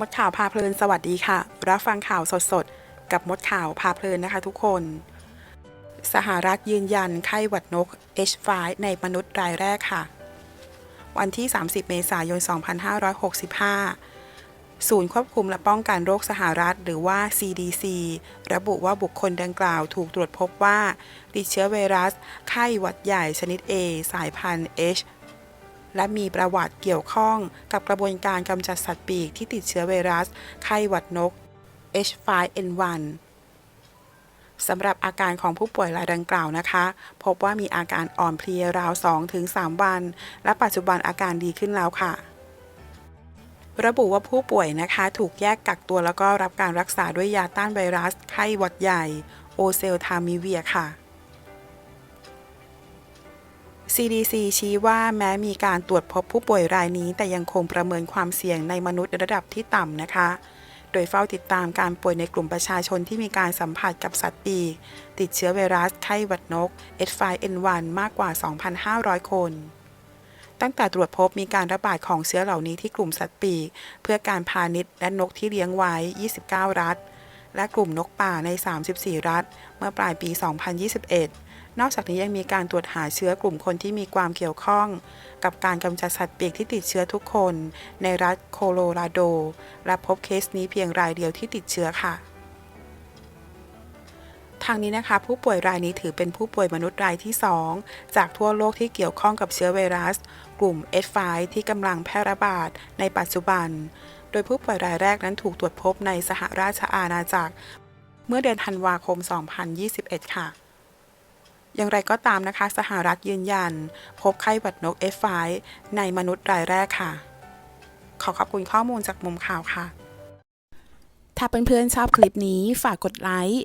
มดข่าวพาเพลินสวัสดีค่ะ รับฟังข่าวสดๆ กับมดข่าวพาเพลินนะคะทุกคน สหรัฐยืนยันไข้หวัดนก H5 ในมนุษย์รายแรกค่ะ วันที่ 30 เมษายน 2565 ศูนย์ควบคุมและป้องกันโรคสหรัฐหรือว่า CDC ระบุว่าบุคคลดังกล่าวถูกตรวจพบว่าติดเชื้อไวรัส ไข้หวัดใหญ่ชนิด A สายพันธุ์ H และมีประวัติเกี่ยวข้องกับกระบวนการกำจัดสัตว์ปีกที่ติดเชื้อไวรัส ไข้หวัดนก H5N1 สำหรับอาการของผู้ป่วยรายดังกล่าวนะคะ พบว่ามีอาการอ่อนเพลียราว 2-3 วัน และปัจจุบันอาการดีขึ้นแล้วค่ะ ระบุว่าผู้ป่วยนะคะ ถูกแยกกักตัวแล้วก็รับการรักษาด้วยยาต้านไวรัส ไข้หวัดใหญ่ โอเซลทามิเวียค่ะ CDC ชี้ว่าแม้มีการตรวจพบผู้ป่วยรายนี้ แต่ยังคงประเมินความเสี่ยงในมนุษย์ระดับที่ต่ำนะคะ โดยเฝ้าติดตามการป่วยในกลุ่มประชาชนที่มีการสัมผัสกับสัตว์ปีกติดเชื้อไวรัสไข้หวัดนก H5N1 มากกว่า 2,500 คน ตั้งแต่ตรวจพบมีการระบาดของเชื้อเหล่านี้ที่กลุ่มสัตว์ปีก เพื่อการพาณิชย์และนกที่เลี้ยงไว้ 29 รัฐ และกลุ่มนกป่าใน 34 รัฐ เมื่อปลายปี 2021 นอกจากนี้ยังมีการตรวจหาเชื้อกลุ่มคนที่มีความเกี่ยวข้อง กับการกำจัดสัตว์ปีกที่ติดเชื้อทุกคน ในรัฐโคโลราโด และพบเคสนี้เพียงรายเดียวที่ติดเชื้อค่ะ ทางนี้นะคะ ผู้ป่วยรายนี้ถือเป็นผู้ป่วยมนุษย์รายที่ 2 จากทั่วโลกที่เกี่ยวข้องกับเชื้อไวรัส กลุ่ม H5 ที่กำลังแพร่ระบาดในปัจจุบัน โดยผู้ป่วยรายแรกนั้นถูกตรวจพบในสหราชอาณาจักร เมื่อเดือนธันวาคม 2021 ค่ะอย่างไรก็ตามนะคะ สหรัฐยืนยัน พบไข้หวัดนก F5 ในมนุษย์รายแรกค่ะ ขอขอบคุณข้อมูลจากมุมข่าวค่ะ ถ้าเพื่อนๆชอบคลิปนี้ฝากกดไลค์